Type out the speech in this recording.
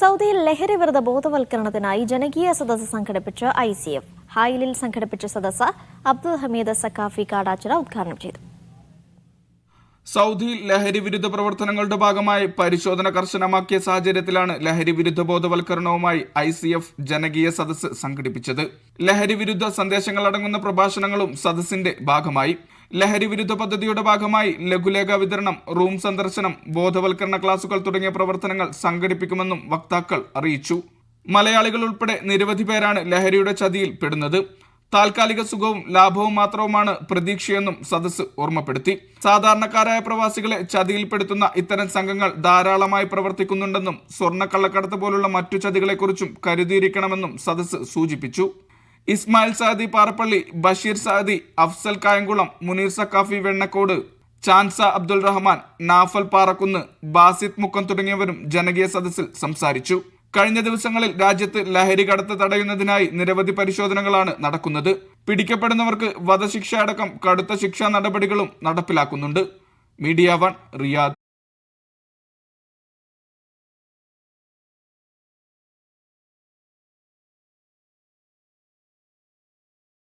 സൗദിയിൽ ലഹരിവിരുദ്ധ ബോധവൽക്കരണത്തിനായി ജനകീയ സദസ്സ് സംഘടിപ്പിച്ച ഐ സി എഫ്. ഹായിലിൽ സംഘടിപ്പിച്ച സദസ്സ് അബ്ദുൽ ഹമീദ് സക്കാഫി കാടാച്ചിറ ഉദ്ഘാടനം ചെയ്തു. സൗദിയിൽ ലഹരി വിരുദ്ധ പ്രവർത്തനങ്ങളുടെ ഭാഗമായി പരിശോധന കർശനമാക്കിയ സാഹചര്യത്തിലാണ് ലഹരി വിരുദ്ധ ബോധവൽക്കരണവുമായി ഐ സി എഫ് ജനകീയ സദസ്സ് സംഘടിപ്പിച്ചത്. ലഹരി വിരുദ്ധ സന്ദേശങ്ങൾ അടങ്ങുന്ന പ്രഭാഷണങ്ങളും സദസ്സിന്റെ ഭാഗമായി. ലഹരി വിരുദ്ധ പദ്ധതിയുടെ ഭാഗമായി ലഘുലേഖ വിതരണം റൂം സന്ദർശനം ബോധവൽക്കരണ ക്ലാസുകൾ തുടങ്ങിയ പ്രവർത്തനങ്ങൾ സംഘടിപ്പിക്കുമെന്നും വക്താക്കൾ അറിയിച്ചു. മലയാളികൾ ഉൾപ്പെടെ നിരവധി പേരാണ് ലഹരിയുടെ ചതിയിൽ പെടുന്നത്. താൽക്കാലിക സുഖവും ലാഭവും മാത്രവുമാണ് പ്രതീക്ഷയെന്നും സദസ് ഓർമ്മപ്പെടുത്തി. സാധാരണക്കാരായ പ്രവാസികളെ ചതിയിൽപ്പെടുത്തുന്ന ഇത്തരം സംഘങ്ങൾ ധാരാളമായി പ്രവർത്തിക്കുന്നുണ്ടെന്നും സ്വർണക്കള്ളക്കടത്ത് പോലുള്ള മറ്റു ചതികളെക്കുറിച്ചും കരുതിയിരിക്കണമെന്നും സദസ് സൂചിപ്പിച്ചു. ഇസ്മായിൽ സാദി പാറപ്പള്ളി ബഷീർ സാദി അഫ്സൽ കായംകുളം മുനീർ സക്കാഫി വെണ്ണക്കോട് ചാൻസ അബ്ദുൾ റഹ്മാൻ നാഫൽ പാറക്കുന്ന് ബാസിത് മുക്കം തുടങ്ങിയവരും ജനകീയ സദസ്സിൽ സംസാരിച്ചു. കഴിഞ്ഞ ദിവസങ്ങളിൽ രാജ്യത്ത് ലഹരി കടത്ത് തടയുന്നതിനായി നിരവധി പരിശോധനകളാണ് നടക്കുന്നത്. പിടിക്കപ്പെടുന്നവർക്ക് വധശിക്ഷ അടക്കം കടുത്ത ശിക്ഷാ നടപടികളും നടപ്പിലാക്കുന്നുണ്ട്. Media one Riyadh.